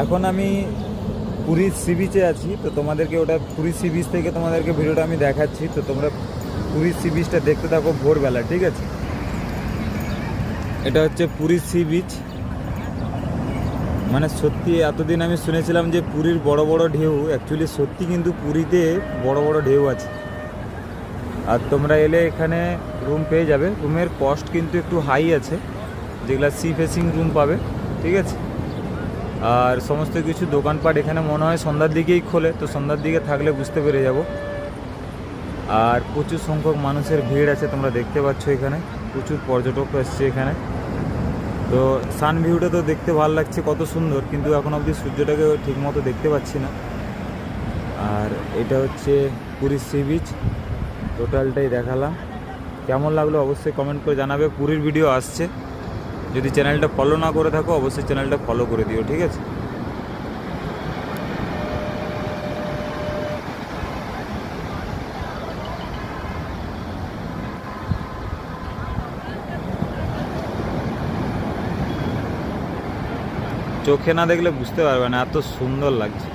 এখন আমি পুরীর সি বিচে আছি, তো তোমাদেরকে ওটা পুরীর সি বিচ থেকে তোমাদেরকে ভিডিওটা আমি দেখাচ্ছি, তো তোমরা পুরীর সি বিচটা দেখতে থাকো ভোরবেলা, ঠিক আছে? এটা হচ্ছে পুরীর সি বিচ মানে সত্যি এতদিন আমি শুনেছিলাম যে পুরীর বড় বড় ঢেউ অ্যাকচুয়ালি সত্যি কিন্তু পুরীতে বড় বড় ঢেউ আছে। আর তোমরা এলে এখানে রুম পেয়ে যাবে। রুমের কস্ট কিন্তু একটু হাই আছে, যেগুলো সি ফেসিং রুম পাবে, ঠিক আছে? আর সমস্ত কিছু দোকানপাট এখানে মনে হয় সন্ধ্যার দিকেই খোলে, তো সন্ধ্যার দিকে থাকলে বুঝতে পেরে যাব। আর প্রচুর সংখ্যক মানুষের ভিড় আছে, তোমরা দেখতে পাচ্ছ এখানে। প্রচুর পর্যটক এসছে এখানে। তো সান ভিউটা তো দেখতে ভালো লাগছে, কত সুন্দর। কিন্তু এখন অবধি সূর্যটাকে ঠিকমতো দেখতে পাচ্ছি না। আর এটা হচ্ছে পুরীর সি বিচ টোটালটাই দেখালাম। কেমন লাগল অবশ্যই কমেন্ট করে জানাবে। পুরীর ভিডিও আসছে। যদি চ্যানেলটা ফলো না করে থাকো, অবশ্যই চ্যানেলটা ফলো করে দিও, ঠিক আছে? চোখে না দেখলে বুঝতে পারবে না, এত সুন্দর লাগছে।